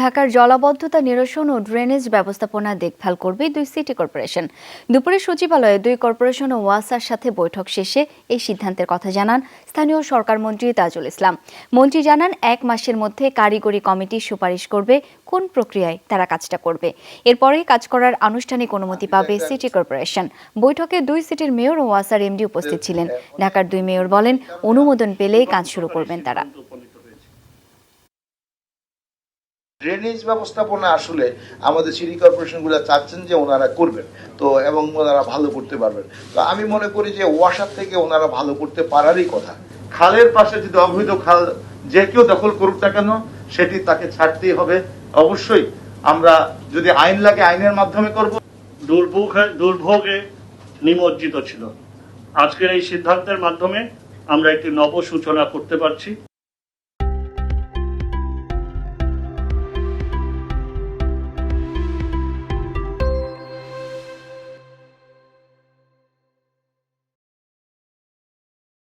ঢাকার জলাবদ্ধতা নিরসন ও ড্রেনেজ ব্যবস্থাপনা দেখভাল করবে দুই সিটি কর্পোরেশন। দুপুরে সচিবালয়ে দুই কর্পোরেশন ও ওয়াসার সাথে বৈঠক শেষে এই সিদ্ধান্তের কথা জানান স্থানীয় সরকার মন্ত্রী তাজুল ইসলাম। মন্ত্রী জানান, এক মাসের মধ্যে কারিগরি কমিটি সুপারিশ করবে কোন প্রক্রিয়ায় তারা কাজটা করবে। এরপরেই কাজ করার আনুষ্ঠানিক অনুমতি পাবে সিটি কর্পোরেশন। বৈঠকে দুই সিটির মেয়র ও ওয়াসার এমডি উপস্থিত ছিলেন। ঢাকার দুই মেয়র বলেন, অনুমোদন পেলেই কাজ শুরু করবেন তারা। ড্রেনেজ ব্যবস্থাপনা আসলে আমাদের সিটি কর্পোরেশনগুলো চাচ্ছেন যে ওনারা করবেন। তো, এবং ওনারা ভালো করতে পারবেন। তো আমি মনে করি যে ওয়াসার থেকে ওনারা ভালো করতে পারারই কথা। খালের পাশে যদি অবৈধ খাল যে কেউ দখল করুক না কেন, সেটি তাকে ছাড়তেই হবে। অবশ্যই আমরা যদি আইন লাগে, আইনের মাধ্যমে করব। দুর্ভোগে দুর্ভোগে নিমজ্জিত ছিল। আজকের এই সিদ্ধান্তের মাধ্যমে আমরা একটি নব সূচনা করতে পারছি।